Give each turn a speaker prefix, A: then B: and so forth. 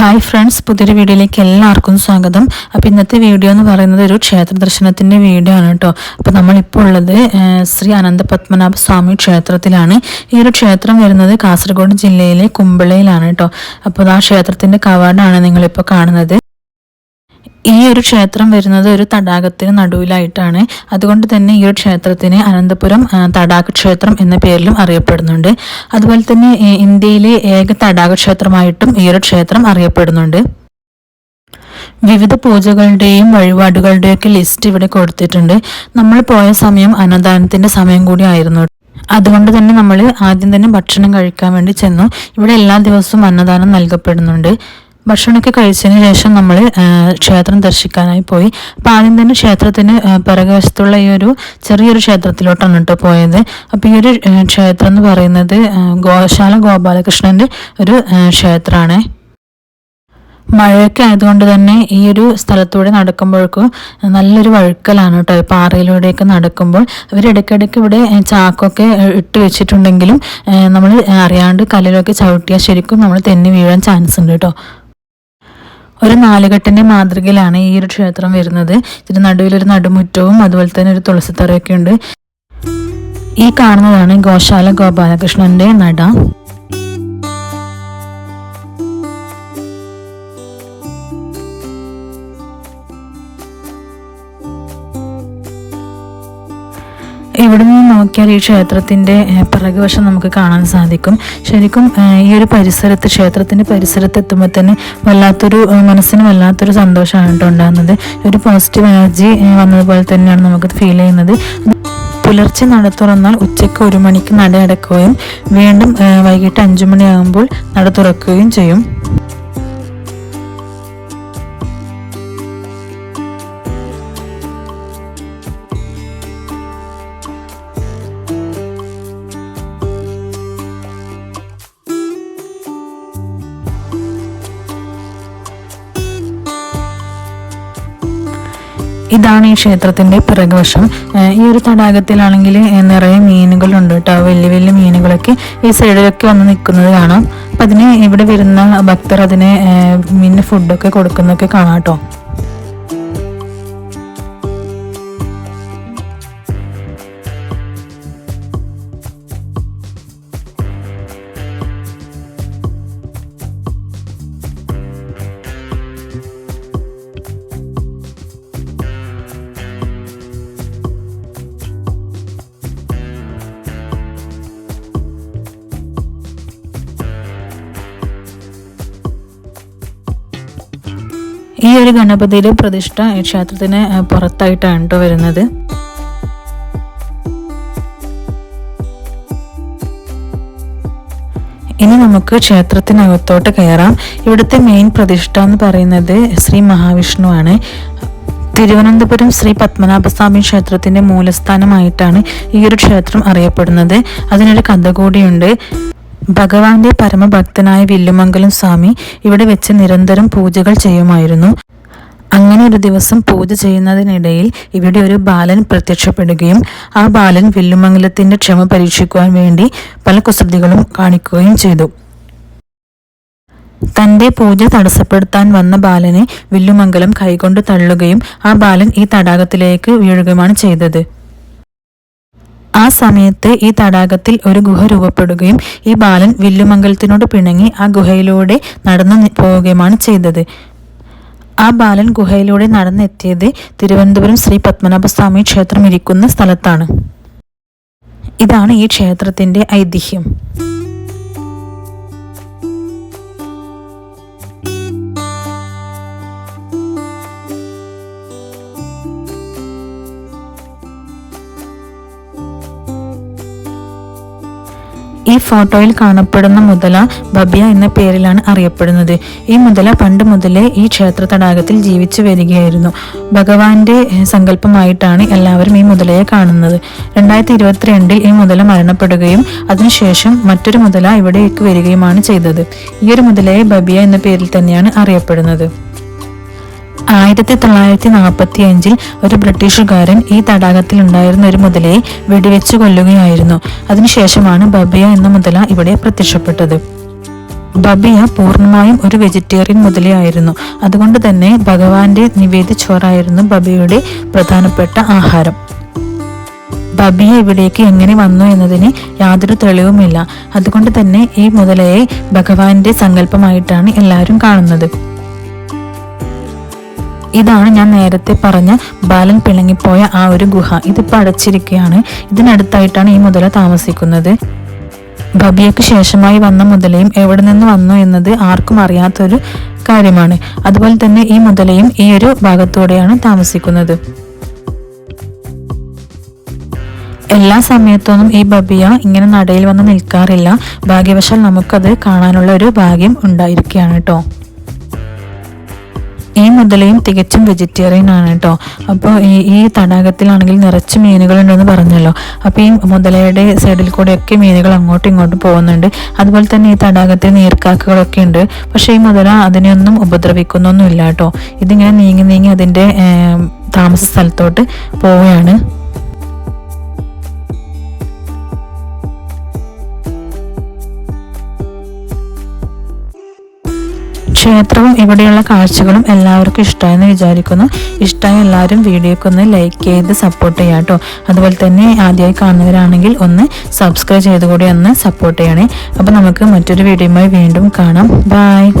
A: Hi friends പുതിയൊരു വീഡിയോയിലേക്ക് എല്ലാവർക്കും സ്വാഗതം. അപ്പോൾ ഇന്നത്തെ വീഡിയോ എന്ന് പറയുന്നത് ഒരു ക്ഷേത്ര ദർശനത്തിന്റെ വീഡിയോ ആണ് കേട്ടോ. അപ്പോൾ നമ്മളിപ്പോൾ ഉള്ളത് ശ്രീ അനന്ത പത്മനാഭ സ്വാമി ക്ഷേത്രത്തിലാണ്. ഈ ഒരു ക്ഷേത്രം വരുന്നത് കാസർഗോഡ് ജില്ലയിലെ കുമ്പളയിലാണ് കേട്ടോ. അപ്പോൾ ആ ക്ഷേത്രത്തിന്റെ കവാടാണ് നിങ്ങളിപ്പോൾ കാണുന്നത്. ഈ ഒരു ക്ഷേത്രം വരുന്നത് ഒരു തടാകത്തിന് നടുവിലായിട്ടാണ്. അതുകൊണ്ട് തന്നെ ഈ ഒരു ക്ഷേത്രത്തിന് അനന്തപുരം തടാക ക്ഷേത്രം എന്ന പേരിലും അറിയപ്പെടുന്നുണ്ട്. അതുപോലെ തന്നെ ഇന്ത്യയിലെ ഏക തടാക ക്ഷേത്രമായിട്ടും ഈ ഒരു ക്ഷേത്രം അറിയപ്പെടുന്നുണ്ട്. വിവിധ പൂജകളുടെയും വഴിപാടുകളുടെയൊക്കെ ലിസ്റ്റ് ഇവിടെ കൊടുത്തിട്ടുണ്ട്. നമ്മൾ പോയ സമയം അന്നദാനത്തിന്റെ സമയം കൂടി ആയിരുന്നു. അതുകൊണ്ട് തന്നെ നമ്മൾ ആദ്യം തന്നെ ഭക്ഷണം കഴിക്കാൻ വേണ്ടി ചെന്നു. ഇവിടെ എല്ലാ ദിവസവും അന്നദാനം നൽകപ്പെടുന്നുണ്ട്. ഭക്ഷണമൊക്കെ കഴിച്ചതിന് ശേഷം നമ്മൾ ക്ഷേത്രം ദർശിക്കാനായി പോയി. അപ്പോൾ ആദ്യം തന്നെ ക്ഷേത്രത്തിന് പിറകുവശത്തുള്ള ഈ ഒരു ചെറിയൊരു ക്ഷേത്രത്തിലോട്ടാണ് കേട്ടോ പോയത്. അപ്പോൾ ഈ ഒരു ക്ഷേത്രം എന്ന് പറയുന്നത് ഗോശാല ഗോപാലകൃഷ്ണന്റെ ഒരു ക്ഷേത്രമാണ്. മഴയൊക്കെ ആയതുകൊണ്ട് തന്നെ ഈ ഒരു സ്ഥലത്തൂടെ നടക്കുമ്പോഴേക്കും നല്ലൊരു വഴുക്കലാണ് കേട്ടോ പാറയിലൂടെയൊക്കെ നടക്കുമ്പോൾ. ഇവർ ഇടയ്ക്കിടയ്ക്ക് ഇവിടെ ചാക്കൊക്കെ ഇട്ട് വെച്ചിട്ടുണ്ടെങ്കിലും നമ്മൾ അറിയാണ്ട് കല്ലിലൊക്കെ ചവിട്ടിയാൽ ശരിക്കും നമ്മൾ തെന്നി വീഴാൻ ചാൻസ് ഉണ്ട് കേട്ടോ. ഒരു നാലുകെട്ടിന്റെ മാതൃകയിലാണ് ഈ ഒരു ക്ഷേത്രം വരുന്നത്. ഇതിന് നടുവിൽ ഒരു നടുമുറ്റവും അതുപോലെ തന്നെ ഒരു തുളസിത്തറയൊക്കെ ഉണ്ട്. ഈ കാണുന്നതാണ് ഗോശാല ഗോപാലകൃഷ്ണന്റെ നട. ഇവിടെ നിന്ന് നോക്കിയാൽ ഈ ക്ഷേത്രത്തിന്റെ ഏഹ്, പിറകുവശം നമുക്ക് കാണാൻ സാധിക്കും. ശരിക്കും ഈ ഒരു പരിസരത്ത് ക്ഷേത്രത്തിന്റെ പരിസരത്ത് എത്തുമ്പോൾ തന്നെ വല്ലാത്തൊരു മനസ്സിന് വല്ലാത്തൊരു സന്തോഷമാണ് കേട്ടോ ഉണ്ടാകുന്നത്. ഒരു പോസിറ്റീവ് എനർജി വന്നതുപോലെ തന്നെയാണ് നമുക്ക് ഫീൽ ചെയ്യുന്നത്. പുലർച്ചെ നട തുറന്നാൽ ഉച്ചയ്ക്ക് ഒരു മണിക്ക് നട അടക്കുകയും വീണ്ടും വൈകിട്ട് അഞ്ചു മണിയാകുമ്പോൾ നട തുറക്കുകയും ചെയ്യും. ഇതാണ് ഈ ക്ഷേത്രത്തിന്റെ പിറകുവശം. ഈ ഒരു തടാകത്തിലാണെങ്കിൽ നിറയെ മീനുകളുണ്ട് കേട്ടോ. വലിയ വലിയ മീനുകളൊക്കെ ഈ സൈഡിലൊക്കെ വന്ന് നിൽക്കുന്നത് കാണാം. അപ്പം അതിന് ഇവിടെ വരുന്ന ഭക്തർ അതിന് മീനിന് ഫുഡൊക്കെ കൊടുക്കുന്നൊക്കെ കാണാം കേട്ടോ. ഈ ഒരു ഗണപതിയിൽ പ്രതിഷ്ഠ ക്ഷേത്രത്തിന് പുറത്തായിട്ടാണ് കേട്ടോ വരുന്നത്. ഇനി നമുക്ക് ക്ഷേത്രത്തിനകത്തോട്ട് കയറാം. ഇവിടുത്തെ മെയിൻ പ്രതിഷ്ഠ എന്ന് പറയുന്നത് ശ്രീ മഹാവിഷ്ണു ആണ്. തിരുവനന്തപുരം ശ്രീ പത്മനാഭസ്വാമി ക്ഷേത്രത്തിന്റെ മൂലസ്ഥാനമായിട്ടാണ് ഈ ഒരു ക്ഷേത്രം അറിയപ്പെടുന്നത്. അതിനൊരു കഥ കൂടിയുണ്ട് ഭഗവാന്റെ പരമഭക്തനായ വില്ലുമംഗലം സ്വാമി ഇവിടെ വെച്ച് നിരന്തരം പൂജകൾ ചെയ്യുമായിരുന്നു. അങ്ങനെ ഒരു ദിവസം പൂജ ചെയ്യുന്നതിനിടയിൽ ഇവിടെ ഒരു ബാലൻ പ്രത്യക്ഷപ്പെടുകയും ആ ബാലൻ വില്ലുമംഗലത്തിന്റെ ക്ഷമ പരീക്ഷിക്കുവാൻ വേണ്ടി പല കുസൃതികളും കാണിക്കുകയും ചെയ്തു. തന്റെ പൂജ തടസ്സപ്പെടുത്താൻ വന്ന ബാലനെ വില്ലുമംഗലം കൈകൊണ്ട് തള്ളുകയും ആ ബാലൻ ഈ തടാകത്തിലേക്ക് വീഴുകയുമാണ് ചെയ്തത്. ആ സമയത്ത് ഈ തടാകത്തിൽ ഒരു ഗുഹ രൂപപ്പെടുകയും ഈ ബാലൻ വില്ലുമംഗലത്തിനോട് പിണങ്ങി ആ ഗുഹയിലൂടെ നടന്നു പോവുകയുമാണ് ചെയ്തത്. ആ ബാലൻ ഗുഹയിലൂടെ നടന്നെത്തിയത് തിരുവനന്തപുരം ശ്രീ പത്മനാഭസ്വാമി ക്ഷേത്രം ഇരിക്കുന്ന സ്ഥലത്താണ്. ഇതാണ് ഈ ക്ഷേത്രത്തിന്റെ ഐതിഹ്യം. ഫോട്ടോയിൽ കാണപ്പെടുന്ന മുതല ബബിയ എന്ന പേരിലാണ് അറിയപ്പെടുന്നത്. ഈ മുതല പണ്ട് മുതലേ ഈ ക്ഷേത്ര തടാകത്തിൽ ജീവിച്ചു വരികയായിരുന്നു. ഭഗവാന്റെ സങ്കല്പമായിട്ടാണ് എല്ലാവരും ഈ മുതലയെ കാണുന്നത്. രണ്ടായിരത്തി ഇരുപത്തിരണ്ടിൽ ഈ മുതല മരണപ്പെടുകയും അതിനുശേഷം മറ്റൊരു മുതല ഇവിടേക്ക് വരികയുമാണ് ചെയ്തത്. ഈ ഒരു മുതലയെ ബബിയ എന്ന പേരിൽ തന്നെയാണ് അറിയപ്പെടുന്നത്. ആയിരത്തി തൊള്ളായിരത്തി നാൽപ്പത്തി അഞ്ചിൽ ഒരു ബ്രിട്ടീഷുകാരൻ ഈ തടാകത്തിൽ ഉണ്ടായിരുന്ന ഒരു മുതലയെ വെടിവെച്ചു കൊല്ലുകയായിരുന്നു. അതിനുശേഷമാണ് ബബിയ എന്ന മുതല ഇവിടെ പ്രത്യക്ഷപ്പെട്ടത്. ബബിയ പൂർണമായും ഒരു വെജിറ്റേറിയൻ മുതലയായിരുന്നു. അതുകൊണ്ട് തന്നെ ഭഗവാന്റെ നിവേദിച്ചോറായിരുന്നു ബബിയുടെ പ്രധാനപ്പെട്ട ആഹാരം. ബബിയ ഇവിടേക്ക് എങ്ങനെ വന്നു എന്നതിന് യാതൊരു തെളിവുമില്ല. അതുകൊണ്ട് തന്നെ ഈ മുതലയെ ഭഗവാന്റെ സങ്കല്പമായിട്ടാണ് എല്ലാവരും കാണുന്നത്. ഇതാണ് ഞാൻ നേരത്തെ പറഞ്ഞ ബാലൻ പിണങ്ങിപ്പോയ ആ ഒരു ഗുഹ. ഇതിപ്പോൾ അടച്ചിരിക്കുകയാണ് ഇതിനടുത്തായിട്ടാണ് ഈ മുതല താമസിക്കുന്നത്. ബബിയക്ക് ശേഷമായി വന്ന മുതലയും എവിടെ നിന്ന് വന്നു എന്നത് ആർക്കും അറിയാത്തൊരു കാര്യമാണ്. അതുപോലെ തന്നെ ഈ മുതലയും ഈ ഒരു ഭാഗത്തൂടെയാണ് താമസിക്കുന്നത്. എല്ലാ സമയത്തൊന്നും ഈ ബബിയ ഇങ്ങനെ നടയിൽ വന്ന് നിൽക്കാറില്ല. ഭാഗ്യവശാൽ നമുക്കത് കാണാനുള്ള ഒരു ഭാഗ്യം ഉണ്ടായിരിക്കുകയാണ് കേട്ടോ ഈ മുതലയും തികച്ചും വെജിറ്റേറിയൻ ആണ് കേട്ടോ. അപ്പോൾ ഈ ഈ തടാകത്തിലാണെങ്കിൽ നിറച്ച് മീനുകളുണ്ടെന്ന് പറഞ്ഞല്ലോ. അപ്പോൾ ഈ മുതലയുടെ സൈഡിൽ കൂടെയൊക്കെ മീനുകൾ അങ്ങോട്ടും ഇങ്ങോട്ടും പോകുന്നുണ്ട്. അതുപോലെ തന്നെ ഈ തടാകത്തിൽ നീർക്കാക്കകളൊക്കെ ഉണ്ട്. പക്ഷേ ഈ മുതല അതിനെയൊന്നും ഉപദ്രവിക്കുന്നൊന്നുമില്ല കേട്ടോ. ഇതിങ്ങനെ നീങ്ങി നീങ്ങി അതിന്റെ താമസ സ്ഥലത്തോട്ട് പോവുകയാണ്. ക്ഷേത്രവും ഇവിടെയുള്ള കാഴ്ചകളും എല്ലാവർക്കും ഇഷ്ടമായെന്ന് വിചാരിക്കുന്നു. ഇഷ്ടമായ എല്ലാവരും വീഡിയോക്ക് ഒന്ന് ലൈക്ക് ചെയ്ത് സപ്പോർട്ട് ചെയ്യാം കേട്ടോ. അതുപോലെ തന്നെ ആദ്യമായി കാണുന്നവരാണെങ്കിൽ ഒന്ന് സബ്സ്ക്രൈബ് ചെയ്തുകൂടി ഒന്ന് സപ്പോർട്ട് ചെയ്യണേ. അപ്പോൾ നമുക്ക് മറ്റൊരു വീഡിയോയുമായി വീണ്ടും കാണാം. ബായ്